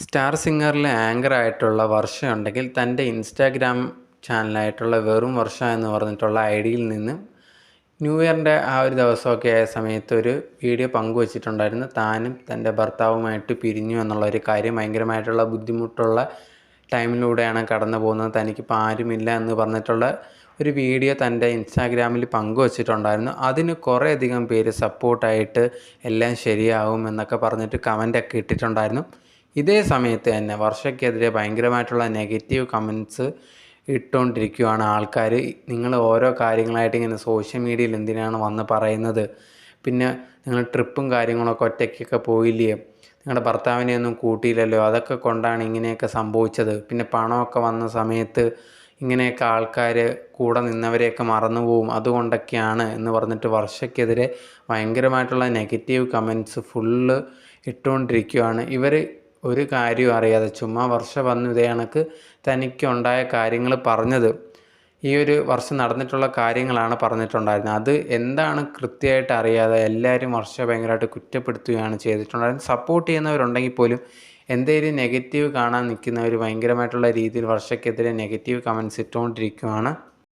Star സിംഗറിലെ anchor ആയിട്ടുള്ള വർഷ ഉണ്ടെങ്കിൽ തന്റെ ഇൻസ്റ്റാഗ്രാം ചാനലായിട്ടുള്ള വെറും വർഷ എന്ന് പറഞ്ഞിട്ടുള്ള ഐ ഡിയിൽ നിന്ന് ന്യൂ ഇയറിന്റെ ആ ഒരു ദിവസമൊക്കെ ആയ സമയത്ത് ഒരു വീഡിയോ പങ്കുവച്ചിട്ടുണ്ടായിരുന്നു. താനും തന്റെ ഭർത്താവുമായിട്ട് പിരിഞ്ഞു എന്നുള്ള ഒരു കാര്യം ഭയങ്കരമായിട്ടുള്ള ബുദ്ധിമുട്ടുള്ള ടൈമിലൂടെയാണ് കടന്നു പോകുന്നത്. തനിക്കിപ്പോൾ ആരുമില്ല എന്ന് പറഞ്ഞിട്ടുള്ള ഒരു വീഡിയോ തന്റെ ഇൻസ്റ്റാഗ്രാമിൽ പങ്കുവച്ചിട്ടുണ്ടായിരുന്നു. അതിന് കുറേയധികം പേര് സപ്പോർട്ടായിട്ട് എല്ലാം ശരിയാവും എന്നൊക്കെ പറഞ്ഞിട്ട് കമന്റൊക്കെ ഇട്ടിട്ടുണ്ടായിരുന്നു. ഇതേ സമയത്ത് തന്നെ വർഷയ്ക്കെതിരെ ഭയങ്കരമായിട്ടുള്ള നെഗറ്റീവ് കമൻസ് ഇട്ടുകൊണ്ടിരിക്കുകയാണ് ആൾക്കാർ നിങ്ങൾ ഓരോ കാര്യങ്ങളായിട്ട് ഇങ്ങനെ സോഷ്യൽ മീഡിയയിൽ എന്തിനാണ് വന്ന് പറയുന്നത്? പിന്നെ നിങ്ങൾ ട്രിപ്പും കാര്യങ്ങളൊക്കെ ഒറ്റയ്ക്കൊക്കെ പോയില്ലേ? നിങ്ങളുടെ ഭർത്താവിനെ ഒന്നും കൂട്ടിയില്ലല്ലോ? അതൊക്കെ കൊണ്ടാണ് ഇങ്ങനെയൊക്കെ സംഭവിച്ചത്. പിന്നെ പണമൊക്കെ വന്ന സമയത്ത് ഇങ്ങനെയൊക്കെ ആൾക്കാർ കൂടെ നിന്നവരെയൊക്കെ മറന്നു പോവും. അതുകൊണ്ടൊക്കെയാണ് എന്ന് പറഞ്ഞിട്ട് വർഷയ്ക്കെതിരെ ഭയങ്കരമായിട്ടുള്ള നെഗറ്റീവ് കമൻസ് ഫുള്ള് ഇട്ടുകൊണ്ടിരിക്കുകയാണ് ഇവർ ഒരു കാര്യവും അറിയാതെ ചുമ്മാ വർഷം വന്നു ഇതേ കണക്ക് തനിക്കുണ്ടായ കാര്യങ്ങൾ പറഞ്ഞത്. ഈ ഒരു വർഷം നടന്നിട്ടുള്ള കാര്യങ്ങളാണ് പറഞ്ഞിട്ടുണ്ടായിരുന്നത്. അത് എന്താണ് കൃത്യമായിട്ട് അറിയാതെ എല്ലാവരും വർഷം ഭയങ്കരമായിട്ട് കുറ്റപ്പെടുത്തുകയാണ് ചെയ്തിട്ടുണ്ടായിരുന്നത്. സപ്പോർട്ട് ചെയ്യുന്നവരുണ്ടെങ്കിൽ പോലും എന്തെങ്കിലും നെഗറ്റീവ് കാണാൻ നിൽക്കുന്നവർ ഭയങ്കരമായിട്ടുള്ള രീതിയിൽ വർഷയ്ക്കെതിരെ നെഗറ്റീവ് കമൻസ് ഇട്ടുകൊണ്ടിരിക്കുകയാണ്